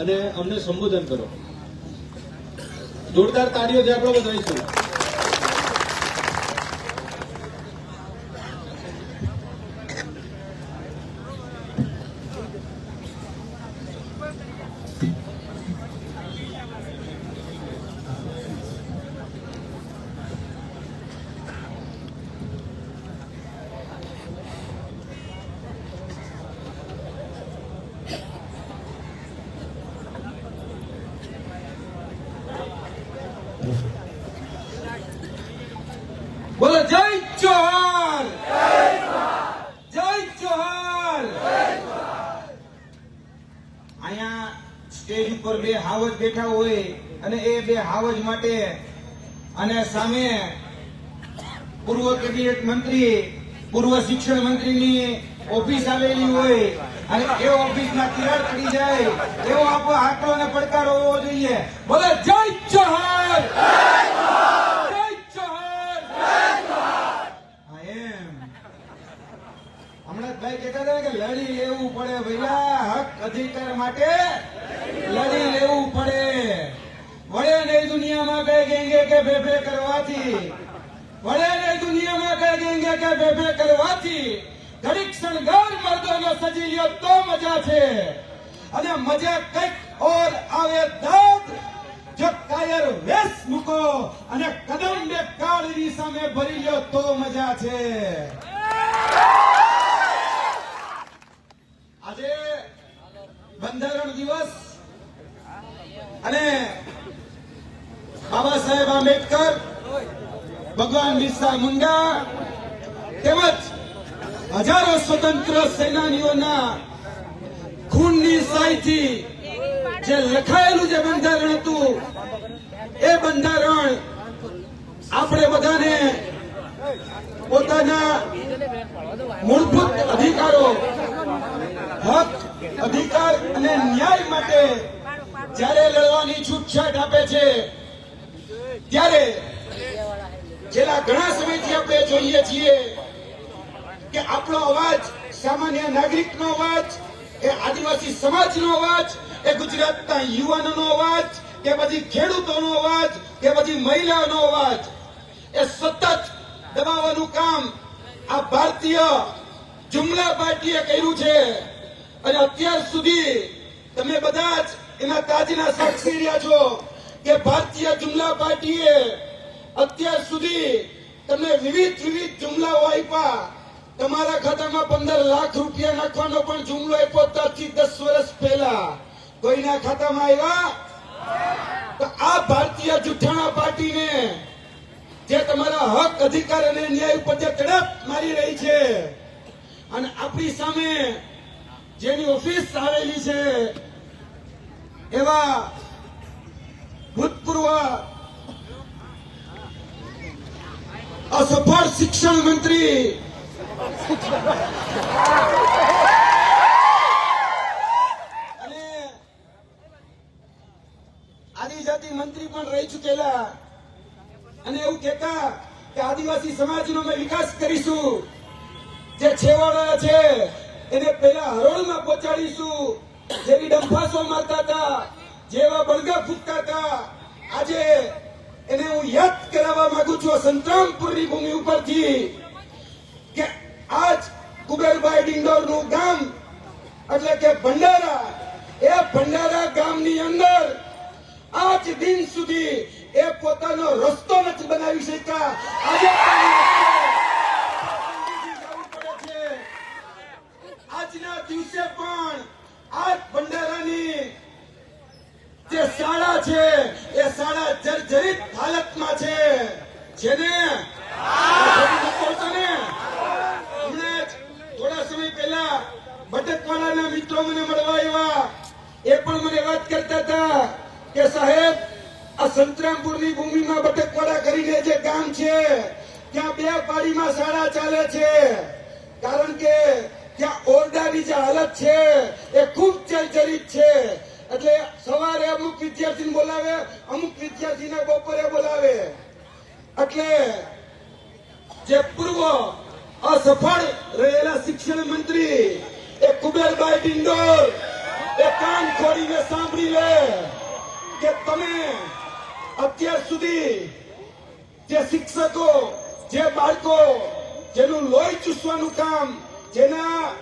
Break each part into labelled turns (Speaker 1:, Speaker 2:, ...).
Speaker 1: અને અમને સંબોધન કરો. જોરદાર તાળીઓથી આપણે વધાવીશું
Speaker 2: બોલો જય જોહર જય જોહર અહીંયા સ્ટેજ ઉપર બે હાવજ બેઠા હોય અને એ બે હાવજ માટે અને સામે પૂર્વ કેબિનેટ મંત્રી, પૂર્વ શિક્ષણ મંત્રીની ઓફિસ આવેલી હોય અને એ ઓફિસમાં તિરાડ પડી જાય, એવો આપણો આંકડો અને પડકારો હોવો જોઈએ. બોલે, જય એમ. હમણાં ભાઈ કહેતા હતા કે લડી લેવું પડે ભૈયા, હક અધિકાર માટે લડી લેવું પડે વળે નહીં દુનિયામાં બેબે કરવાથી? વળે દુનિયામાં કહી દેંગે કે બેબે કરવાથી? ઘડીક શણગાર મર્દોનો સજી લ્યો તો મજા છે. અને મજા કંઈક ઓર આવે દાદ જો કાયર વેસ મૂકો અને કદમ બે કાળની સામે ભરી લ્યો તો મજા છે. આજે બંધારણ દિવસ. અને બાબા સાહેબ આંબેડકર, ભગવાન બિરસા મુંડા તેમજ હજારો સ્વતંત્ર સેનાનીઓના ખૂનની સાયથી જે લખાયેલું જે બંધારણ હતું, એ બંધારણ આપણે બધાને પોતાના મૂળભૂત અધિકારો, હક, અધિકાર અને ન્યાય માટે જ્યારે લડવાની છૂટછાટ આપે છે ત્યારે છેલ્લા ઘણા સમયથી આપણે જોઈએ છીએ કે આપણો અવાજ સામાન્ય નાગરિકનો અવાજ, એ આદિવાસી સમાજનો અવાજ, એ ગુજરાતના યુવાનોનો અવાજ, કે પછી ખેડૂતોનો અવાજ, કે પછી મહિલાઓનો અવાજ. એ સતત દબાવવાનું કામ આ ભારતીય જુમલા પાર્ટીએ કર્યું છે. અને અત્યાર સુધી તમે બધા જ એના તાજીના સાક્ષી રહ્યા છો. કે ભારતીય જુમલા પાર્ટીએ અત્યાર સુધી તમને વિવિધ વિવિધ જુમલાઓ આપ્યા. તમારા ખાતામાં પંદર લાખ રૂપિયા નાખવાનો પણ જુમલો આપ્યો તાથી દસ વર્ષ પહેલા. કોઈના ખાતામાં આવ્યા તો આ ભારતીય જુઠાણા પાર્ટીને, જે તમારા હક, અધિકાર અને ન્યાય ઉપર જે તડપ મારી રહી છે. અને આપણી સામે જેની ઓફિસ આવેલી છે, એવા ભૂતપૂર્વ અસફળ શિક્ષણ મંત્રી આદિજાતિ મંત્રી પણ રહી ચૂકેલા. અને એવું કહેતા કે આદિવાસી સમાજનો અમે વિકાસ કરીશું. જે છેવાડા છે, એને પહેલા હરોળમાં પહોંચાડીશું. જેવી ડંફાસો મારતા હતા. જેવા બળગા ફૂટતા આજે એને હું યાદ કરાવવા માંગુ છું સંતરામપુરની ભૂમિ ઉપરથી કે આજ કુબેરભાઈ ડિંડોરનું ગામ, એટલે કે ભંડારા, એ ભંડારા ગામની અંદર આજ દિન સુધી એ પોતાનો રસ્તો નથી બનાવી શકતા આજે. આજના દિવસે પણ આજ ભંડારાની જે શાળા છે, એ શાળા જર્જરિત હાલતમાં છે. જેને થોડા સમય પહેલા બટકવાળાના મિત્રો મને મળવા આવ્યા. એ પણ મને વાત કરતા હતા કે સાહેબ, આ સંતરામપુરની ભૂમિમાં બટકવાડા કરીને જે ગામ છે, ત્યાં બે પાડીમાં શાળા ચાલે છે. કારણ કે ત્યાં ઓરડાની જે હાલત છે, એ ખૂબ જર્જરિત છે. એટલે સવારે અમુક વિદ્યાર્થીને બોલાવે, અમુક વિદ્યાર્થીને બપોરે બોલાવે. એટલે જે પૂર્વ અસફળ રહેલા શિક્ષણ મંત્રી એ કુબેરભાઈ ડિંડોર એ કાન ખોડીને સાંભળી લે કે તમે અત્યાર સુધી જે શિક્ષકો, જે બાળકો જેનું લોહી ચૂસવાનું કામ, જેના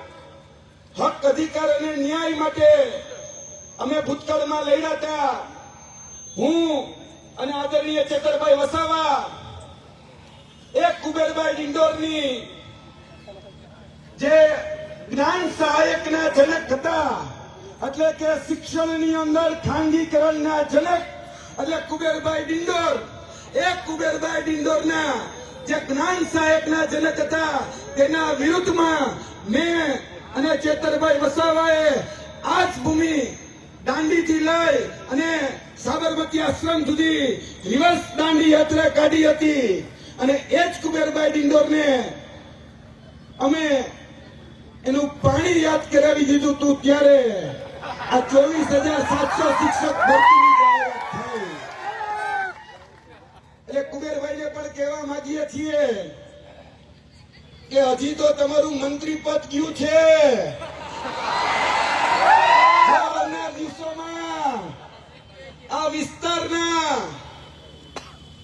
Speaker 2: હક અધિકાર અને ન્યાય માટે અમે ભૂતકાળમાં લડ્યા હતા. હું અને આદરણીય ચેતરભાઈ વસાવા, એક કુબેરભાઈ ડિંડોરની જે જ્ઞાન સહાયકના જનક હતા, એટલે કે શિક્ષણની અંદર ખાનગીકરણના જનક, એટલે કુબેરભાઈ ડિંડોર. એક કુબેરભાઈ ડિંડોરના જે જ્ઞાન સહાયકના જનક હતા, તેના વિરુદ્ધમાં મેં અને ચેતરભાઈ વસાવાએ જ ભૂમિ દાંડીથી લઈ અને સાબરમતી આશ્રમ સુધી રિવર્સ દાંડી યાત્રા કાઢી હતી. અને એ જ કુબેરભાઈ ડિંડોરને અમે એનું પાણી યાદ કરાવી દીધું હતું ત્યારે. આ ચોવીસ હજાર સાતસો શિક્ષક એટલે કુબેરભાઈને પણ કહેવા માંગીએ છીએ કે હજી તો તમારું મંત્રી પદ ગયું છે આવનાર દિવસોમાં આ વિસ્તારના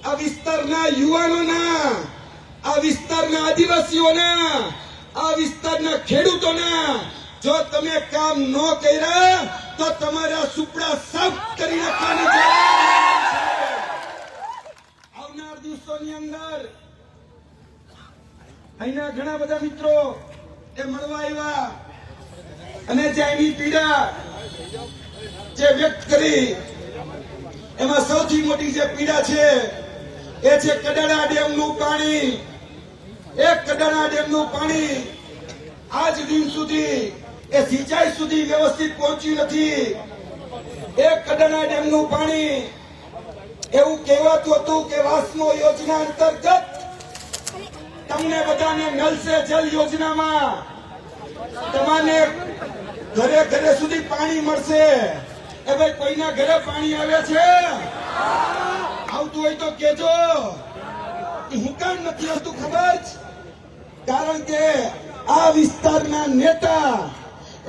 Speaker 2: આ વિસ્તારના યુવાનોના, આ વિસ્તારના આદિવાસીઓના, આ વિસ્તારના ખેડૂતોના, જો તમે કામ ન કર્યા, તો તમારા સુપડા સાફ કરી નાખવાની. આવનાર દિવસોની અંદર, અહીંના ઘણા બધા મિત્રો એ મળવા આવ્યા અને જે એની પીડા જે વ્યક્ત કરી એમાં સૌથી મોટી જે પીડા છે, એ છે કડાણા ડેમનું પાણી. એક કડાણા ડેમનું પાણી આજ દિન સુધી એ સિંચાઈ સુધી વ્યવસ્થિત પહોંચ્યું નથી. એક કડાણા ડેમનું પાણી એવું કહેવાતું હતું કે વાસમો યોજના અંતર્ગત તમને બધાને મળશે જલ યોજનામાં. તમારે ઘરે ઘરે સુધી પાણી મળશે. એ ભાઈ, કોઈના ઘરે પાણી આવે છે? આવતું હોય તો કેજો હું કામ નથી આવતું, ખબર કારણ કે આ વિસ્તારના નેતા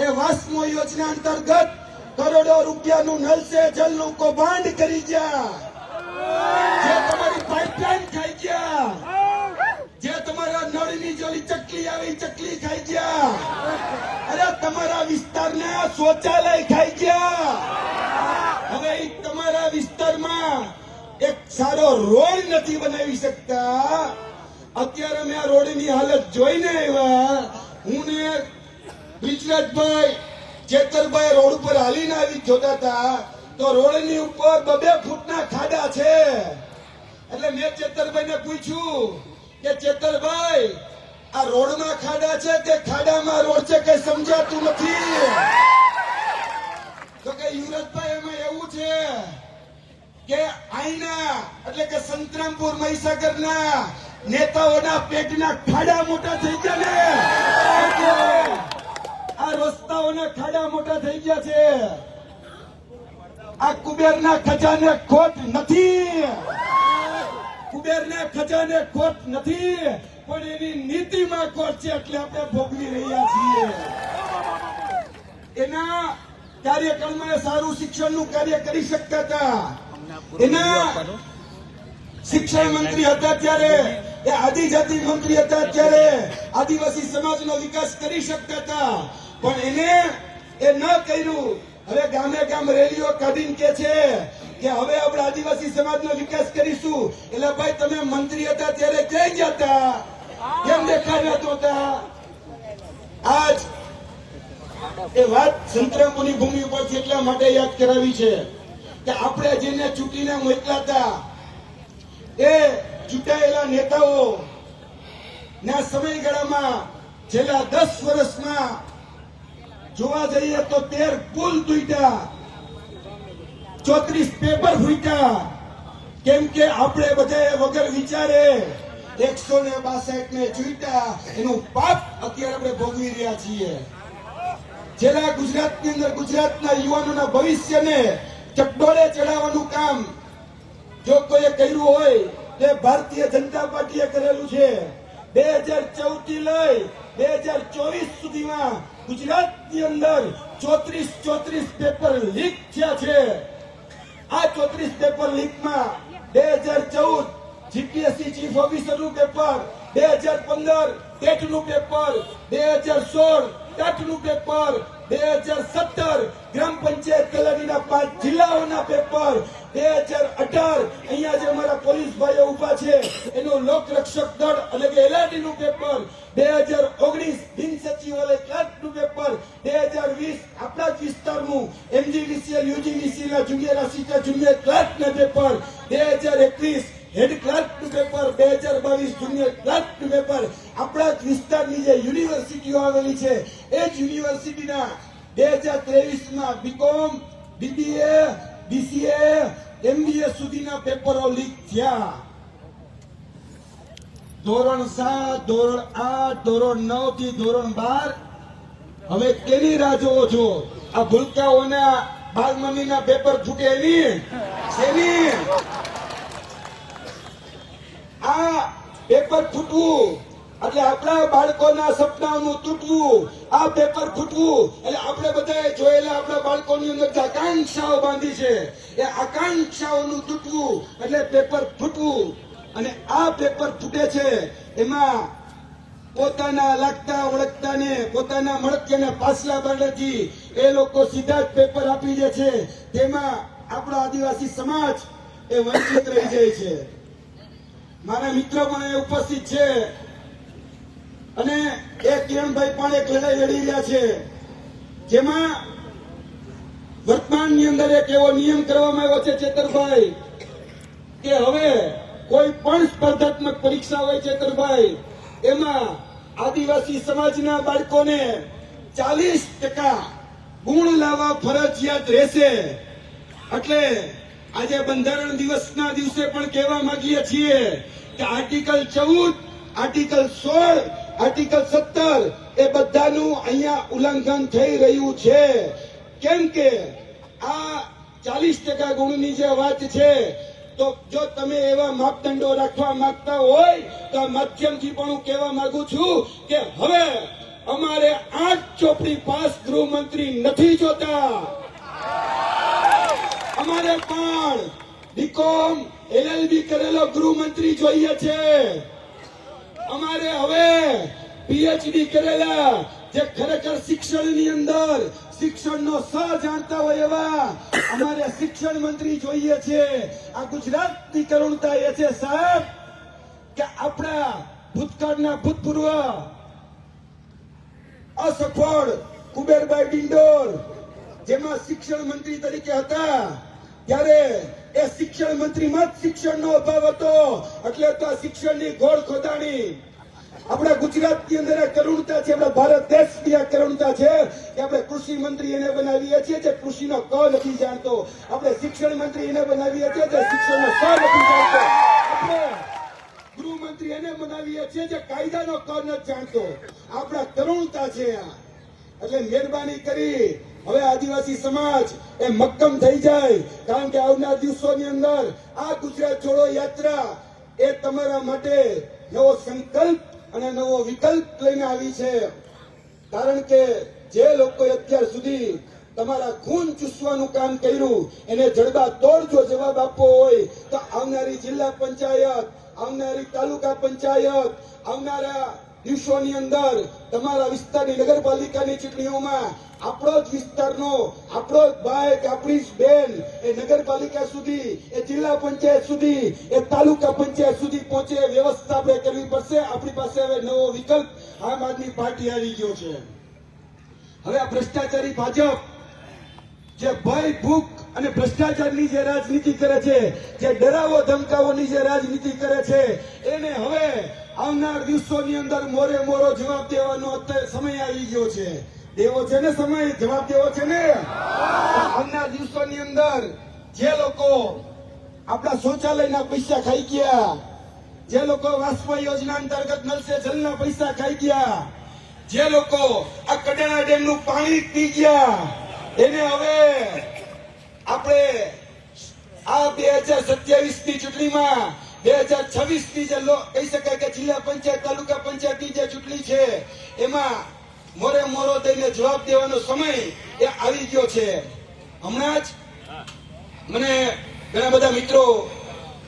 Speaker 2: એ વાસ્મો યોજના અંતર્ગત કરોડો રૂપિયાનું નલ સે જલનું કૌભાંડ કરી ગયા. જે તમારી પાઇપલાઇન ખાઈ ગયા જે તમારા નળની જોડી હું ને બ્રિજરાજભાઈ ચેતરભાઈ રોડ ઉપર હાલીને આવી જોતા હતા. તો રોડની ઉપર બબે ફૂટના ખાડા છે. એટલે મેં ચેતરભાઈને પૂછ્યું કે ચેતરભાઈ આ રોડમાં ખાડા છે કે ખાડામાં રોડ છે કઈ સમજાતું નથી? તો કે યુવરાજભાઈ એમાં એવું છે કે આઈના, એટલે કે સંતરામપુર મહીસાગરના નેતાઓના પેટના ખાડા મોટા થઈ ગયા ને આ રસ્તાઓના ખાડા મોટા થઈ ગયા છે. આ કુબેરના ખજાને ખોટ નથી. કુબેરના ખજાને ખોટ નથી. પણ એની નીતિમાં ખોટ છે એટલે આપણે ભોગવી રહ્યા છીએ. એના કાર્યક્રમમાં સારું શિક્ષણનું કાર્ય કરી શકતા હતા. એના શિક્ષણ મંત્રી હતા ત્યારે, એ આદિજાતિ મંત્રી હતા ત્યારે આદિવાસી સમાજનો વિકાસ કરી શકતા હતા. પણ એને એ ન કર્યું. હવે ગામે ગામ રેલીઓ કાઢીને કે છે કે હવે આપણે આદિવાસી સમાજનો વિકાસ કરીશું. એટલે ભાઈ, તમે મંત્રી હતા ત્યારે ક્યાંય હતા? કેમ દેખાડ્યા તો આજ એ વાત સંતરામપુરની ભૂમિ ઉપરથી એટલા માટે યાદ કરાવી છે કે આપણે જેને ચૂંટીને મોકલા હતા એ ચૂંટાયેલા નેતાઓ ના સમયગાળામાં છેલ્લા દસ વર્ષમાં જોવા જઈએ તો તેર પુલ તૂટ્યા, ચોત્રીસ પેપર ફૂટ્યા. કેમ કે આપણે બધા વગર વિચારે એકસો ને બાસઠ ને ચૂંટ્યા એનું પાપ અત્યારે આપણે ભોગવી રહ્યા છીએ. છેલ્લા ગુજરાતની અંદર ગુજરાતના યુવાનોના ભવિષ્યને ચકડોળે ચડાવવાનું કામ જો કોઈએ કર્યું હોય, તે ભારતીય જનતા પાર્ટીએ કરેલું છે. બે હજાર ચૌદથી લઈ બે હજાર ચોવીસ સુધીમાં ગુજરાતની અંદર ચોત્રીસ ચોત્રીસ પેપર લીક થયા છે. આ ચોત્રીસ પેપર લીકમાં બે હજાર ચૌદ જીપીએસસી ચીફ ઓફિસરનું પેપર બે હજાર પંદર ટેટનું પેપર, બે હજાર સોળ ટાટનું પેપર, બે હજાર સત્તર ગ્રામ પંચાયત તલાટીના પાંચ જિલ્લાઓના પેપર, બે હજાર અઢાર અહીંયા જે અમારા પોલીસ ભાઈઓ ઊભા છે, એનું લોક રક્ષક દળ એટલે કે LRD નું પેપર, બે હજાર ઓગણીસ બિન સચિવાલય ક્લાર્કનું પેપર, બે હજાર વીસ આપણા જ વિસ્તારનું એમજીડીસીએલ યુજીવીસી ના જુનિયર આસિસ્ટન્ટ જુનિયર ક્લાર્કના પેપર, બે હજાર એકવીસ હેડ ક્લાર્કનું પેપર બે હજાર બાવીસ જુનિયર ક્લાર્કનું પેપર આપણા વિસ્તારની જે યુનિવર્સિટીઓ આવેલી છે, એ જ યુનિવર્સિટીના બે હજાર ત્રેવીસમાં બીકોમ બીબીએ બીસીએ એમબીએ સુધીના પેપરો લીક થયા. ધોરણ સાત, ધોરણ આઠ, ધોરણ નવથી ધોરણ બાર. હવે કેની રાહ જોવો છો? આ ભૂલકાઓના બાલમનીના પેપર છૂટે એની આ પેપર ફૂટવું. એટલે આપણા બાળકોના સપનાઓનું તૂટવું. આ પેપર ફૂટવું. એટલે આપણે બધાએ જોયેલા આપણા બાળકોની અંદર જે આકાંક્ષાઓ બાંધી છે, એ આકાંક્ષાઓનું તૂટવું. એટલે પેપર ફૂટવું. અને આ પેપર ફૂટે છે, એમાં પોતાના લાગતા ઓળખતાને પોતાના મળતિયાને પાછલા બાળકી એ લોકો સીધા જ પેપર આપી દે છે. તેમાં આપણો આદિવાસી સમાજ એ વંચિત રહી જાય છે. મારા મિત્રો પણ ઉપસ્થિત છે. અને એ કિરણભાઈ પણ એક લડાઈ લડી રહ્યા છે. જેમાં વર્તમાનની અંદર એક એવો નિયમ કરવામાં આવ્યો છે, ચેતરભાઈ, કે હવે કોઈ પણ સ્પર્ધાત્મક પરીક્ષા હોય ચેતરભાઈ, એમાં આદિવાસી સમાજના બાળકોને ચાલીસ ટકા ગુણ લાવવા ફરજિયાત રહેશે. એટલે આજે બંધારણ દિવસના દિવસે પણ કહેવા માંગીએ છીએ કે આર્ટિકલ ચૌદ, આર્ટિકલ સોળ, આર્ટિકલ સત્તર એ બધાનું અહીંયા ઉલ્લંઘન થઈ રહ્યું છે. કેમ કે આ ચાલીસ ટકા ગુણની જે વાત છે, તો જો તમે એવા માપદંડો રાખવા માંગતા હોય, તો આ માધ્યમથી પણ હું કહેવા માંગુ છું કે હવે અમારે આઠ ચોપડી પાસ ગૃહમંત્રી નથી જોતા. અમારે પણ બીકોમ એલએલબી કરેલો ગૃહમંત્રી જોઈએ છે. અમારે હવે પીએચડી કરેલા જે ખરેખર શિક્ષણની અંદર શિક્ષણનો સ જાણતા હોય એવા અમારે શિક્ષણ મંત્રી જોઈએ છે. આ ગુજરાતની કરુણતા એ છે સાહેબ, કે આપણા ભૂતકાળના ભૂતપૂર્વ અસફળ કુબેરભાઈ ડિંડોર, જેમાં શિક્ષણ મંત્રી તરીકે હતા, ત્યારે એ શિક્ષણ મંત્રીમાં જ શિક્ષણનો અભાવ હતો. એટલે તો આ શિક્ષણની ગોળ ખોદાણી. આપણા ગુજરાતની અંદર કરુણતા છે, આપણા ભારત દેશની આ કરુણતા છે કે આપણે કૃષિ મંત્રી એને બનાવીએ છીએ જે કૃષિનો ક નથી જાણતો. આપણે શિક્ષણ મંત્રી એને બનાવીએ છીએ જે શિક્ષણનો ક નથી જાણતો. આપણે ગૃહમંત્રી એને બનાવીએ છીએ જે કાયદાનો ક નથી જાણતો. આપણા કરુણતા છે આ. એટલે મહેરબાની કરી હવે આદિવાસી સમાજ એ મક્કમ થઈ જાય કારણ કે આવનાર દિવસોની અંદર આ ગુજરાત છોડો યાત્રા એ તમારા માટે નવો સંકલ્પ અને નવો વિકલ્પ લઈને આવી છે. કારણ કે જે લોકો અત્યાર સુધી તમારા ખૂન ચૂસવાનું કામ કર્યું, એને જડબા તોડ જો જવાબ આપવો હોય તો આવનારી જિલ્લા પંચાયત, આવનારી તાલુકા પંચાયત, આવનારા દિવસોની અંદર તમારા વિસ્તારની નગરપાલિકાની ચૂંટણીઓમાં આપણો જ વિસ્તારનો, આપણો જ ભાઈ આપણી જ બેન એ નગરપાલિકા સુધી, એ જિલ્લા પંચાયત સુધી, એ તાલુકા પંચાયત સુધી પહોંચે વ્યવસ્થા આપણે કરવી પડશે. આપણી પાસે હવે નવો વિકલ્પ આમ આદમી પાર્ટી આવી ગયો છે. હવે આ ભ્રષ્ટાચારી ભાજપ, જે ભય, ભૂખ અને ભ્રષ્ટાચારની જે રાજનીતિ કરે છે, જે ડરાવો, ધમકાવોની જે રાજનીતિ કરે છે, એને હવે આવનાર દિવસોની અંદર મોરે મોરો જવાબ દેવાનો અત્યારે સમય આવી ગયો છે. દેવો છે ને સમય? જવાબ દેવો છે ને? આવનાર દિવસોની અંદર જે લોકો આપણા શૌચાલયના પૈસા ખાઈ ગયા, જે લોકો વાસ્પા યોજના અંતર્ગત નલ જલના પૈસા ખાઈ ગયા, જે લોકો આ કડાણા ડેમનું પાણી પી ગયા, એને હવે આપણે આ બે હજાર સત્યાવીસની ચૂંટણીમાં બે હજાર છવ્વીસની જે કહી શકાય કે જિલ્લા પંચાયત, તાલુકા પંચાયતની જે ચૂંટણી છે, એમાં મોરે મોરો થઈને જવાબ દેવાનો સમય એ આવી ગયો છે. હમણાં જ મને ઘણા બધા મિત્રો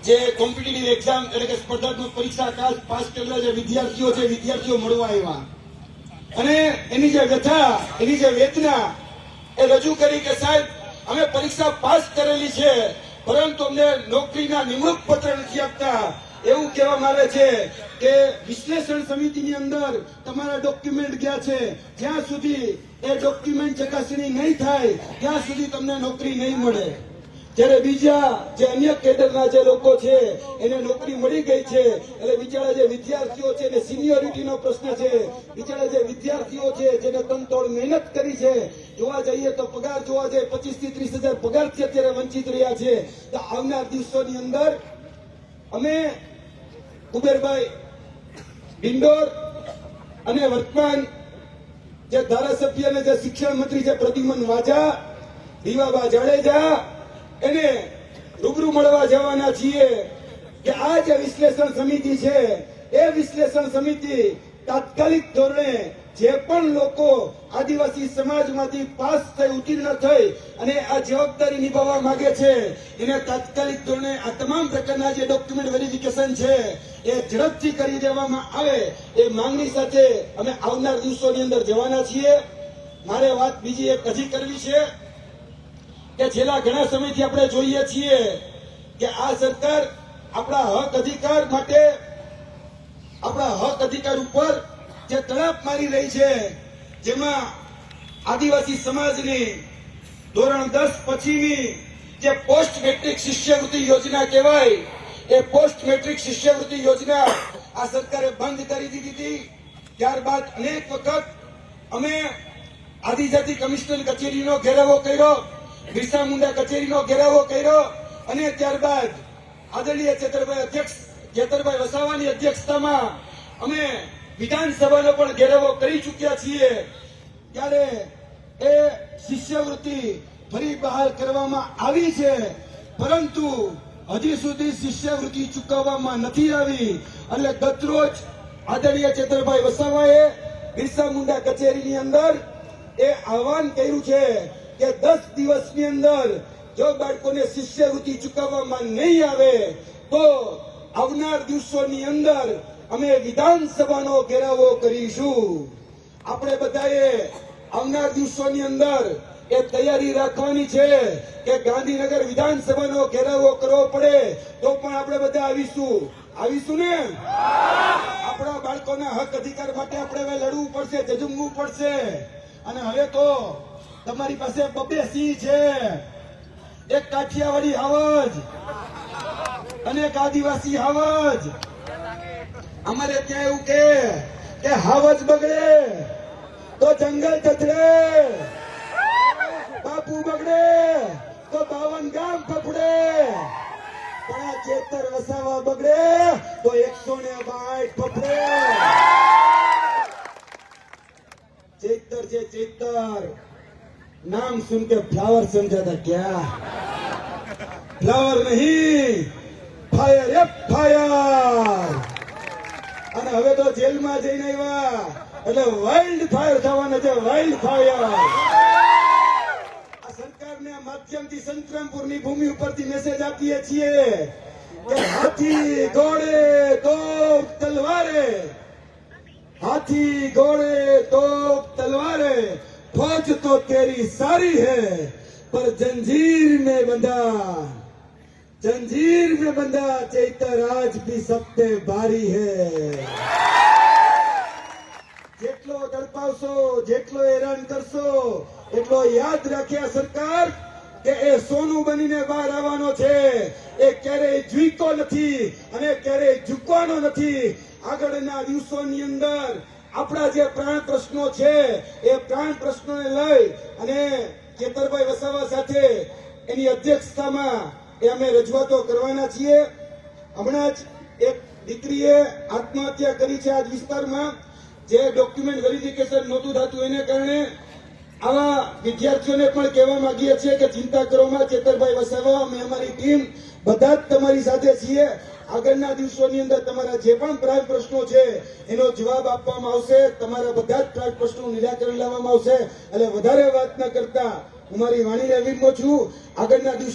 Speaker 2: જે કોમ્પિટિટિવ એક્ઝામ એટલે કે સ્પર્ધાત્મક પરીક્ષા પાસ કરેલા જે વિદ્યાર્થીઓ છે, વિદ્યાર્થીઓ મળવા આવ્યા. અને એની જે વ્યથા, એની જે વેદના એ રજૂ કરી કે સાહેબ, અમે પરીક્ષા પાસ કરેલી છે. પરંતુ અમને નોકરીના નિમણૂક પત્ર નથી આપતા. એવું કહેવામાં આવે છે કે વિશ્લેષણ સમિતિની અંદર તમારા ડોક્યુમેન્ટ ગયા છે. જ્યાં સુધી એ ડોક્યુમેન્ટ ચકાસણી નહીં થાય, ત્યાં સુધી તમને નોકરી નહીં મળે. જ્યારે બીજા જે અન્ય કેડરના જે લોકો છે, એને નોકરી મળી ગઈ છે, એટલે બિચારા જે વિદ્યાર્થીઓ છે, એને સિનિયોરિટીનો પ્રશ્ન છે. બિચારા જે વિદ્યાર્થીઓ છે, જેને તનતોડ મહેનત કરી છે, જોવા જઈએ તો પગાર જોવા જઈએ પચીસથી ત્રીસ હજાર પગારથી અત્યારે વંચિત રહ્યા છે. તો આવનાર દિવસોની અંદર અમે કુબેરભાઈ ડિંડોર અને વર્તમાન જે ધારાસભ્ય અને જે શિક્ષણ મંત્રી છે, પ્રદ્યુમન વાજા, દીવાબા જાડેજા એને રૂબરૂ મળવા જવાના છીએ કે આ જે વિશ્લેષણ સમિતિ છે, એ વિશ્લેષણ સમિતિ તાત્કાલિક ધોરણે જે પણ લોકો આદિવાસી સમાજમાંથી પાસ થઈ ઉત્તીર્ણ થઈ અને આ જવાબદારી નિભાવવા માંગે છે, એને તાત્કાલિક ધોરણે આ તમામ પ્રકારના જે ડોક્યુમેન્ટ વેરિફિકેશન છે, એ ઝડપથી કરી દેવામાં આવે એ માંગણી સાથે અમે આવનાર દિવસોની અંદર જવાના છીએ. મારે વાત બીજી એક હજી કરવી છે. કે છેલ્લા ઘણા સમયથી આપણે જોઈએ છીએ કે આ સરકાર આપણા હક અધિકાર માટે, આપણા હક અધિકાર ઉપર જે તડપ મારી રહી છે, જેમાં આદિવાસી સમાજની ધોરણ દસ પછીની જે પોસ્ટ મેટ્રિક શિષ્યવૃત્તિ યોજના કહેવાય, એ પોસ્ટ મેટ્રિક શિષ્યવૃત્તિ યોજના આ સરકારે બંધ કરી દીધી હતી. ત્યારબાદ અનેક વખત અમે આદિજાતિ કમિશનર કચેરીનો ઘેરાવો કર્યો. બિરસા મુંડા કચેરીનો ઘેરાવો કર્યો અને ત્યારબાદ આદરણીય ચેતરભાઈ અધ્યક્ષ ચેતરભાઈ વસાવાની અધ્યક્ષતામાં અમે વિધાનસભાનો પણ ઘેરાવો કરી ચૂક્યા છીએ. ત્યારે એ શિષ્યવૃત્તિ ફરી બહાર કરવામાં આવી છે, પરંતુ હજી સુધી શિષ્યવૃત્તિ ચૂકવવામાં નથી આવી એટલે ગતરોજ આદરણીય ચેતરભાઈ વસાવાએ બિરસા મુંડા કચેરીની અંદર એ આહવાન કર્યું છે કે દસ દિવસની અંદર જો બાળકોને શિષ્યવૃત્તિ ચૂકવવામાં નહીં આવે, તો આવનાર દિવસોની અંદર અમે વિધાનસભાનો ઘેરાવો કરીશું. આપણે બધાએ આવનાર દિવસોની અંદર એ તૈયારી રાખવાની છે કે ગાંધીનગર વિધાનસભાનો ઘેરાવો કરવો પડે, તો પણ આપણે બધા આવીશું. આવીશું ને? આપણા બાળકોના હક અધિકાર માટે આપણે હવે લડવું પડશે, જજુમવું પડશે. અને હવે તો તમારી પાસે બબે સિંહ છે. એક કાઠિયાવાડી હાવજ અને એક આદિવાસી હાવજ. અમારે ત્યાં એવું કે હાવજ બગડે તો જંગલ ચચડે બાપુ બગડે તો બાવન ગામ કપડે પણ ચેતર વસાવા બગડે તો એકસો ને બાઈટ પકડે ચેતર છે ચેતર. नाम सुन के फ्लावर समझा था क्या फ्लावर नहीं ફાયર એ ફાયર અને હવે તો જેલમાં જઈને આવ્યા એટલે વાઇલ્ડ ફાયર થવાના છે વાઇલ્ડ ફાયર આ સરકારને માધ્યમથી સંતરામપુરની ભૂમિ ઉપરથી મેસેજ આપીએ છીએ કે હાથી ઘોડે તો તલવારે हाथी घोड़े तोप तलवारें फौज तो तेरी सारी है पर जंजीर में बंधा जंजीर में बंधा चैतर आज भी सबसे भारी है જેટલો તડપાવશો જેટલો હેરાન કરશો એટલો યાદ રાખ્યા સરકાર કે એ સોનું બનીને બહાર આવવાનો છે એ ક્યારેય ઝૂકો નથી અને ક્યારેય ઝૂકવાનો નથી આગળના દિવસોની અંદર આપણા જે પ્રાણ પ્રશ્નો છે, એ પ્રાણ પ્રશ્નોને લઈ અને ચેતરભાઈ વસાવા સાથે એની અધ્યક્ષતામાં એ અમે રજૂઆતો કરવાના છીએ. હમણાં જ એક દીકરીએ આત્મહત્યા કરી છે આ વિસ્તારમાં. જે ડોક્યુમેન્ટ વેરિફિકેશન નહોતું થતું એને કારણે આવા વિદ્યાર્થીઓને પણ કહેવા માંગીએ છીએ કે ચિંતા કરોમાં ચેતરભાઈ વસાવા, અમે અમારી ટીમ બધા જ તમારી સાથે છીએ. આગળના દિવસોની અંદર તમારા જે પણ પ્રાય પ્રશ્નો છે, એનો જવાબ આપવામાં આવશે. તમારા બધા જ પ્રાય પ્રશ્નો નિરાકરણ લાવવામાં આવશે. એટલે વધારે વાત ન કરતા. હું મારી વાણીને વિનમો છું. આગળના દિવસો